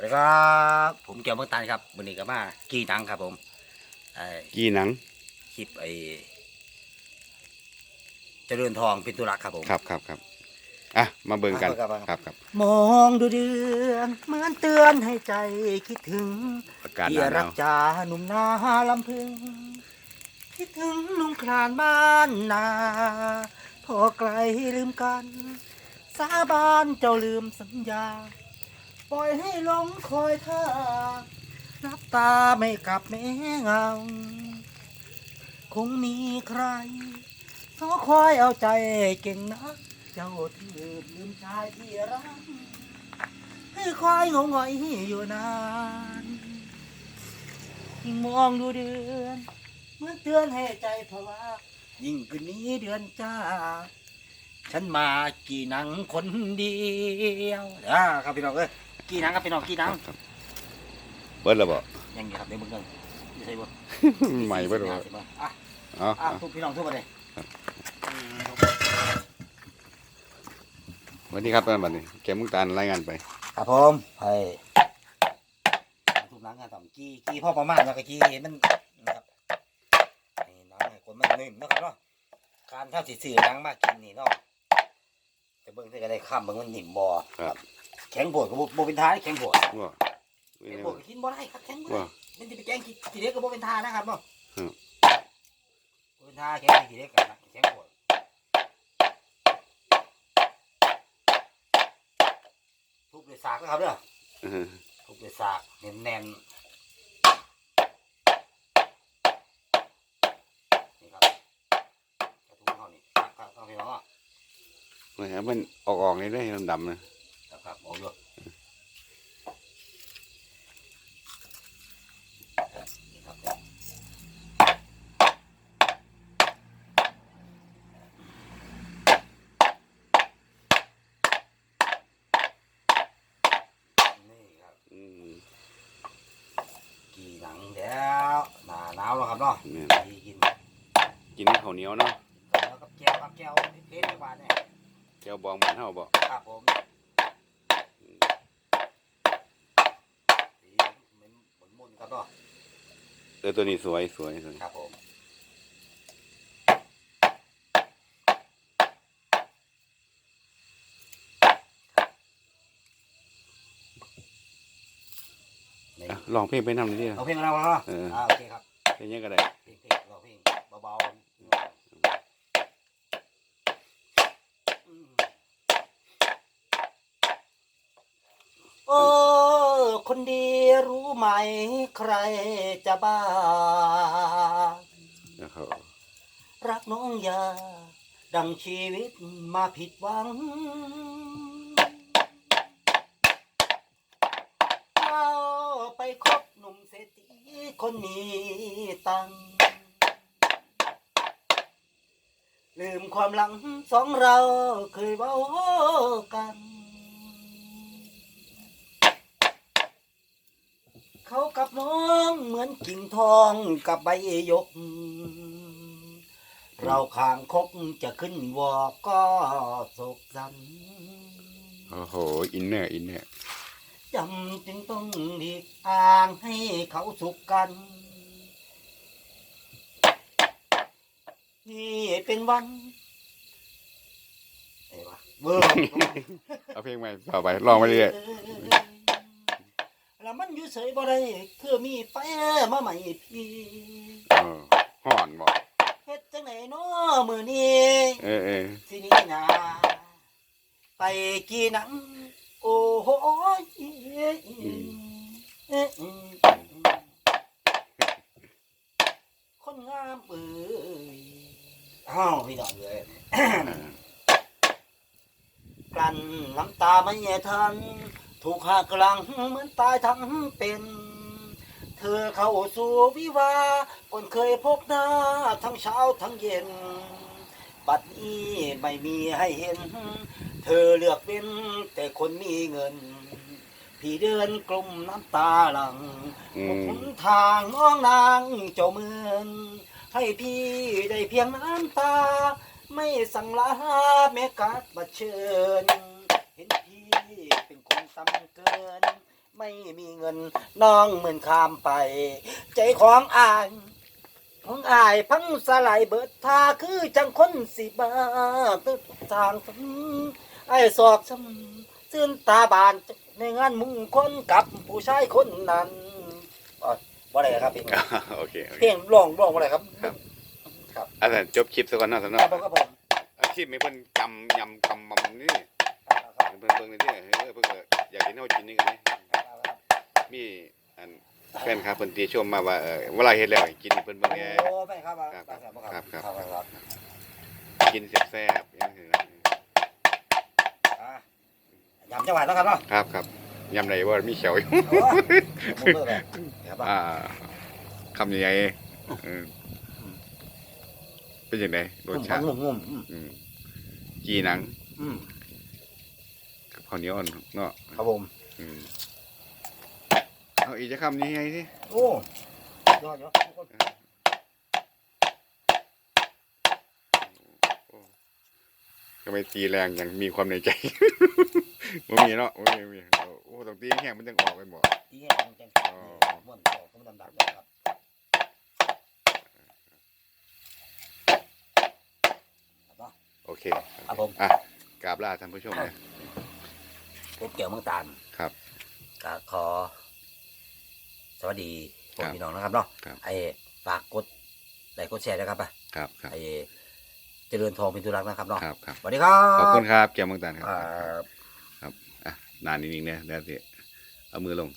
สวัสดีครับผมเกี่ยวเมืองตาลครับวันนี้ก็มากี่หนังครับผมไอ้กี่หนังคลิปไอ้เจริญทองเป็นตุรักครับผมครับครับครับอะมาเบิ่งกันครับครับครับครับมองดูเดือนเหมือนเตือนให้ใจคิดถึงประกาศหเพี่นารัวกจาหนุ่มนาลำพึง คิดถึงนุ่งคลานบ้านนาพอไกลลืมกัน สาบานเจ้าลืมสัญญา ปล่อยให้หลงคอยท่านับตาไม่กลับแม้เงา คงมีใครท้อคอยเอาใจเก่งนักเจ้าที่ลืมชายที่รักให้คอยงงงอยอยู่นานยิ่งมองดูเดือนเหมือนเตือนให้ใจภาวะยิ่งคืนนี้เดือนจ้า ฉันมากี่หนังคนเดียวอ่าครับพี่น้องเอ้ย กี่หนังครับพี่น้องกี่หนังครับเบิดแล้วบ่ยังไงครับเดี๋ยวมึงเงินไม่ใช่บ่ใหม่เบิดแล้วบ่อะเอ๋ออะทุกพี่น้องทุกประเด็นวันนี้ครับตอนบัดนี้แกมุกตาลรายงานไปครับผมให้ทุกหนังกันต่อกี่กี่พ่อประมาณแล้วก็กี่มันนะครับให้หนังให้คนมันนิ่มเนาะครับเนาะการเข้าสิสื่อหนังมากินนี่เนาะจะเบิ่งได้ก็ได้ข้ามเบิ่งมันนิ่มบ่ครับ แข็งโบดกับบ่เป็นท่าแข็งโบดว่าแข็งโบดก็กินบ่ได้ครับแข็งบ่ได้ว่า มันจะไปแกงขี้ขี้เล็กก็บ่เป็นท่านะครับเนาะอืมบ่เป็นท่าแกงขี้เล็กกันนะแข็งโบดทุบด้วยสากนะครับเด้อ เออทุบด้วยสากแน่นๆนี่ครับกระทุ้งเขานี่ครับครับครับพี่น้องอะเฮ้ยมันออกออกนี่ได้ดำๆนะ ครับครับโอ้ยนี่ครับนี่ครับอืมกี่หนังแล้วหนาหนาวแล้วครับเนาะแม่นดีกินกินข้าวเหนียวเนาะแล้วกับแก้วกับแก้วเล็กๆกว่าเนี่ยแก้วบองบ้านเฮาบ่ครับผมสีเหมือน หมุนมุนๆครับเนาะเออตัวนี้สวยสวยสวยครับผมนี่อะลองเพลงไปนำนี่เอาเพลงเราเนาะเอออ่าโอเคครับเพลงยังก็ได้เพลงเพลงเราเพลงเบาๆอืมโอ้ คนดีรู้ไหมใครจะบ้ารักน้องยา ดังชีวิตมาผิดหวังเอาไปคบหนุ่มเศรษฐีคนมีตังค์ลืมความหลังสองเราเคยเว้ากัน เขากับน้องเหมือนกิ่งทองกับใบหยก เราข้างคกจะขึ้นวอกก็โศกสันโอ้โห อินเนอร์อินเนอร์จำจึงต้องหลีกทางให้เขาสุขกัน นี่เป็นวันเอ้ยวะเบิ่งเอาเพลงใหม่ต่อไปลองไปเรื่อย แล้วมันอยู่เฉยบ่ได้คือมีไฟมาใหม่พี่ๆเออห่อนบ่เฮ็ดจังไหนเนาะมื้อนี้เออเออสินี้นาไปกี่หนัง โอ้โหคนงามเอ้ยอ้าวพี่น้องเลยกลั้นน้ำตาไม่ทัน ถูกหักหลังเหมือนตายทั้งเป็น เธอเข้าสู่วิวาห์ก่อนเคยพบหน้าทั้งเช้าทั้งเย็น บัดนี้ไม่มีให้เห็น เธอเลือกเป็นแต่คนมีเงิน พี่เดินกลุ่มน้ำตาหลังอืหมนทางน้องนางเจ้าเมือนให้พี่ได้เพียงน้ำตา ไม่สั่งลาแม้กัดบัดเชิญ เห็นพี่เป็นคนตำเกินไม่ไม่มีเงินน้องเหมือนข้ามไป ใจของอายของอายพังสลายเบิดทาคือจังคนสิบาตึกทางฝันไอ้สอกซ้ำซื่นตาบานในงานมุงคนกับผู้ชายคนนั้นอ๋อว่าอะไรครับเพลงโอเคโอเพเคลงร้องร้องว่าอะไรครับ ครับอาจารย์จบคลิปซะก่อนเนาะสำหครัรับบผมครับผมอาชีพมีเพิ่นจำยำกำบำนี่ เพิ่นเบิ่งเลยที่เออเพิ่นก็อยากกินเฮากินนี่กันนี่มีอันแฟนครับเพิ่นตีชมมาว่าเออเวลาเฮ็ดแล้วให้กินให้เพิ่นเบิ่งแหน่โอ้ไม่ครับครับครับครับครับครับกินแซ่บๆอย่างนี้นะอะยำจังหวัดแล้วครับเนาะครับครับยำไหนว่ามีเขียวอยู่โอ้ผมเลิกเลยครับอ่าคำใหญ่ๆเออเป็นยังไงรสชาติงุ่มงุ่มอืมอืมจีหนังอืมกับ ข้าวเหนียวอ่อนเนาะครับผมอืมเอาอีกจะคำนี้ไงสิโอ้ยอดยอดทำไมตีแรงยังมีความในใจไม่มีเนาะไม่มีไม่มีโอ้ต้องตีแห้งมันจึงออกไปบ่ที่ให้จังจังม่วนต่อก็มันดำๆครับโอเคครับผมอะกราบลาท่านผู้ชมเลย ก๋วยเตี๋ยวเมืองตาลครับ ก็ขอ สวัสดีพวกครับพี่น้องนะครับเนาะครับ ไอ้ฝากกดไลค์กดแชร์นะครับอะครับครับไอ้เจริญทองเป็นตุรักนะครับเนาะครับครับสวัสดีครับขอบคุณครับเกียร์เมืองตันครับครับครับอะนานนิดนึงเนี่ยเดี๋ยวสิเอามือลง